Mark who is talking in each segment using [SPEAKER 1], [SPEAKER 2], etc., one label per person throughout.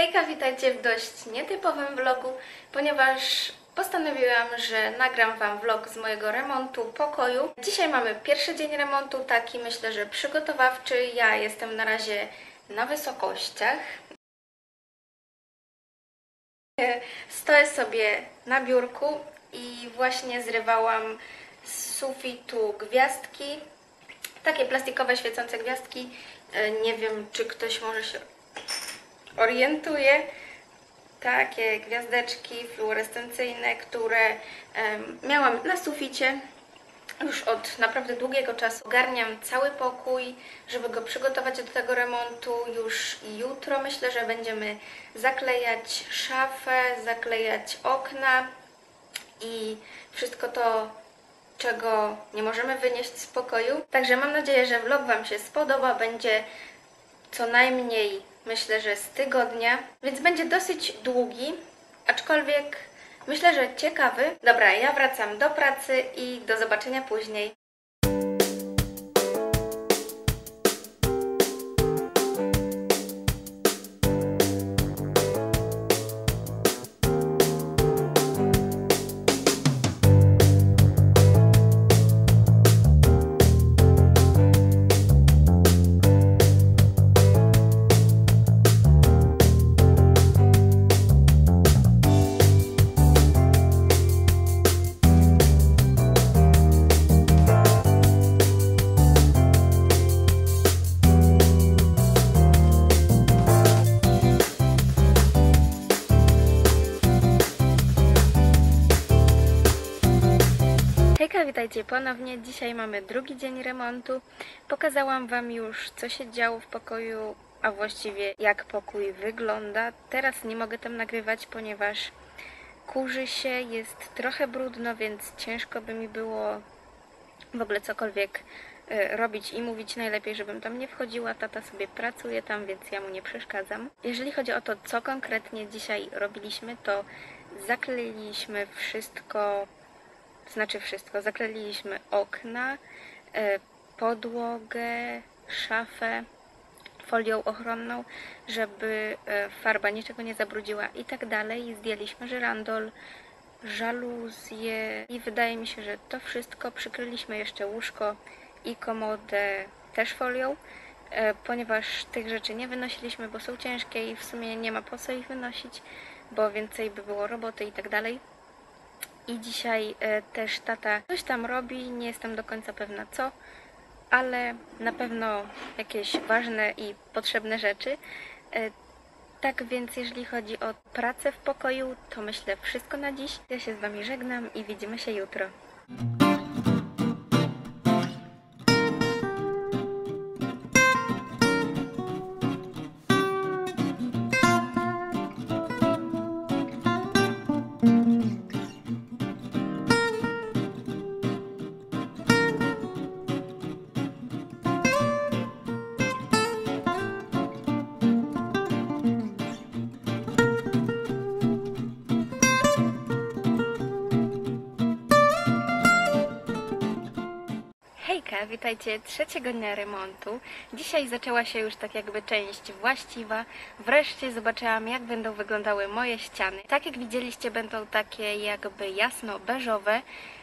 [SPEAKER 1] Hejka, witajcie w dość nietypowym vlogu, ponieważ postanowiłam, że nagram Wam vlog z mojego remontu pokoju. Dzisiaj mamy pierwszy dzień remontu, taki myślę, że przygotowawczy. Ja jestem na razie na wysokościach. Stoję sobie na biurku i właśnie zrywałam z sufitu gwiazdki. Takie plastikowe świecące gwiazdki. E, Nie wiem, czy ktoś może się orientuje. Takie gwiazdeczki fluorescencyjne, które miałam na suficie już od naprawdę długiego czasu. Ogarniam cały pokój, żeby go przygotować do tego remontu. Już jutro myślę, że będziemy zaklejać szafę, zaklejać okna i wszystko to, czego nie możemy wynieść z pokoju. Także mam nadzieję, że vlog Wam się spodoba. Będzie co najmniej myślę, że z tygodnia, więc będzie dosyć długi, aczkolwiek myślę, że ciekawy. Dobra, ja wracam do pracy i do zobaczenia później. Witajcie ponownie. Dzisiaj mamy drugi dzień remontu. Pokazałam Wam już, co się działo w pokoju, a właściwie jak pokój wygląda. Teraz nie mogę tam nagrywać, ponieważ kurzy się, jest trochę brudno, więc ciężko by mi było w ogóle cokolwiek e, robić i mówić najlepiej, żebym tam nie wchodziła. Tata sobie pracuje tam, więc ja mu nie przeszkadzam. Jeżeli chodzi o to, co konkretnie dzisiaj robiliśmy, to zakleiliśmy wszystko znaczy wszystko. Zaklejiliśmy okna, e, podłogę, szafę folią ochronną, żeby e, farba niczego nie zabrudziła i tak dalej. Zdjęliśmy żyrandol, żaluzje i wydaje mi się, że to wszystko. Przykryliśmy jeszcze łóżko i komodę też folią, e, ponieważ tych rzeczy nie wynosiliśmy, bo są ciężkie i w sumie nie ma po co ich wynosić, bo więcej by było roboty i tak dalej. I dzisiaj e, też tata coś tam robi, nie jestem do końca pewna co, ale na pewno jakieś ważne i potrzebne rzeczy. E, tak więc jeżeli chodzi o pracę w pokoju, to myślę wszystko na dziś. Ja się z Wami żegnam i widzimy się jutro. Hejka, witajcie trzeciego dnia remontu. Dzisiaj zaczęła się już tak jakby część właściwa. Wreszcie zobaczyłam jak będą wyglądały moje ściany. Tak jak widzieliście będą takie jakby jasno-beżowe.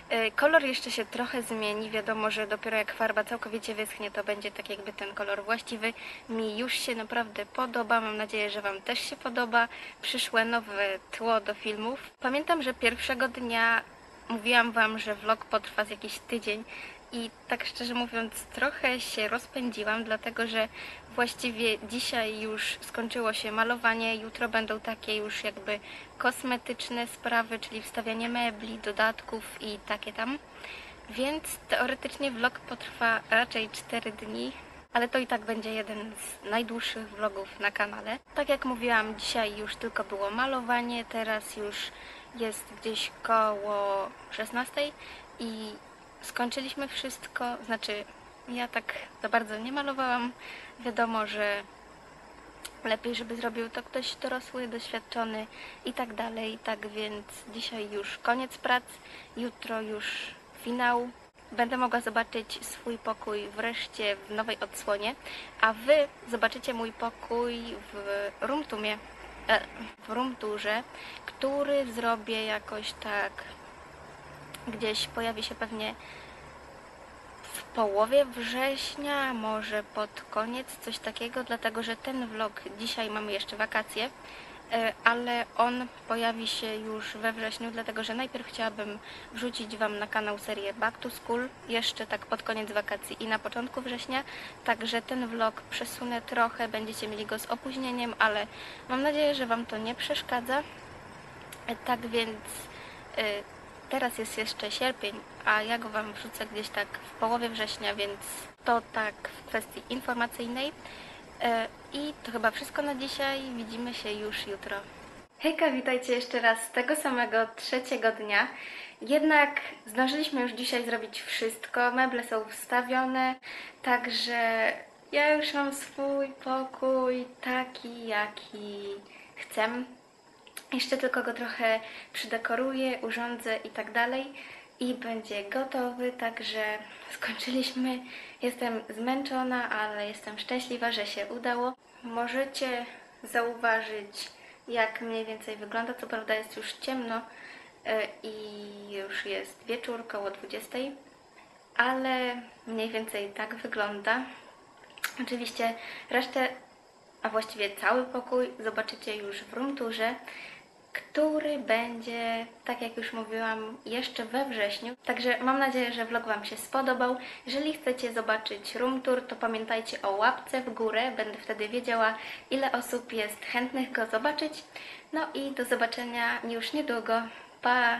[SPEAKER 1] E, Kolor jeszcze się trochę zmieni, wiadomo, że dopiero jak farba całkowicie wyschnie, to będzie tak jakby ten kolor właściwy. Mi już się naprawdę podoba, mam nadzieję, że Wam też się podoba. Przyszłe nowe tło do filmów. Pamiętam, że pierwszego dnia mówiłam Wam, że vlog potrwa z jakiś tydzień i tak szczerze mówiąc trochę się rozpędziłam, dlatego że właściwie dzisiaj już skończyło się malowanie, jutro będą takie już jakby kosmetyczne sprawy, czyli wstawianie mebli, dodatków i takie tam. Więc teoretycznie vlog potrwa raczej 4 dni, ale to i tak będzie jeden z najdłuższych vlogów na kanale. Tak jak mówiłam, dzisiaj już tylko było malowanie, teraz już jest gdzieś koło 16 i skończyliśmy wszystko, znaczy ja tak za bardzo nie malowałam. Wiadomo, że lepiej, żeby zrobił to ktoś dorosły, doświadczony i tak dalej. Tak więc dzisiaj już koniec prac, jutro już finał. Będę mogła zobaczyć swój pokój wreszcie w nowej odsłonie, a Wy zobaczycie mój pokój w roomtumie. e, w roomturze, który zrobię jakoś tak gdzieś pojawi się pewnie w połowie września, może pod koniec, coś takiego, dlatego że ten vlog dzisiaj mamy jeszcze wakacje, e, ale on pojawi się już we wrześniu, dlatego że najpierw chciałabym wrzucić Wam na kanał serię Back to School, jeszcze tak pod koniec wakacji i na początku września, także ten vlog przesunę trochę, będziecie mieli go z opóźnieniem, ale mam nadzieję, że Wam to nie przeszkadza. E, Tak więc y, teraz jest jeszcze sierpień, a ja go Wam wrzucę gdzieś tak w połowie września, więc to tak w kwestii informacyjnej. E, I to chyba wszystko na dzisiaj. Widzimy się już jutro. Hejka, witajcie jeszcze raz z tego samego trzeciego dnia. Jednak zdążyliśmy już dzisiaj zrobić wszystko. Meble są wstawione, także ja już mam swój pokój taki, jaki chcę. Jeszcze tylko go trochę przydekoruję, urządzę i tak dalej. I będzie gotowy, także skończyliśmy. Jestem zmęczona, ale jestem szczęśliwa, że się udało. Możecie zauważyć, jak mniej więcej wygląda. Co prawda jest już ciemno e, i już jest wieczór, koło 20, ale mniej więcej tak wygląda. Oczywiście resztę, a właściwie cały pokój zobaczycie już w roomturze, który będzie, tak jak już mówiłam, jeszcze we wrześniu. Także mam nadzieję, że vlog Wam się spodobał. Jeżeli chcecie zobaczyć room tour, to pamiętajcie o łapce w górę. Będę wtedy wiedziała, ile osób jest chętnych go zobaczyć. No i do zobaczenia już niedługo. Pa!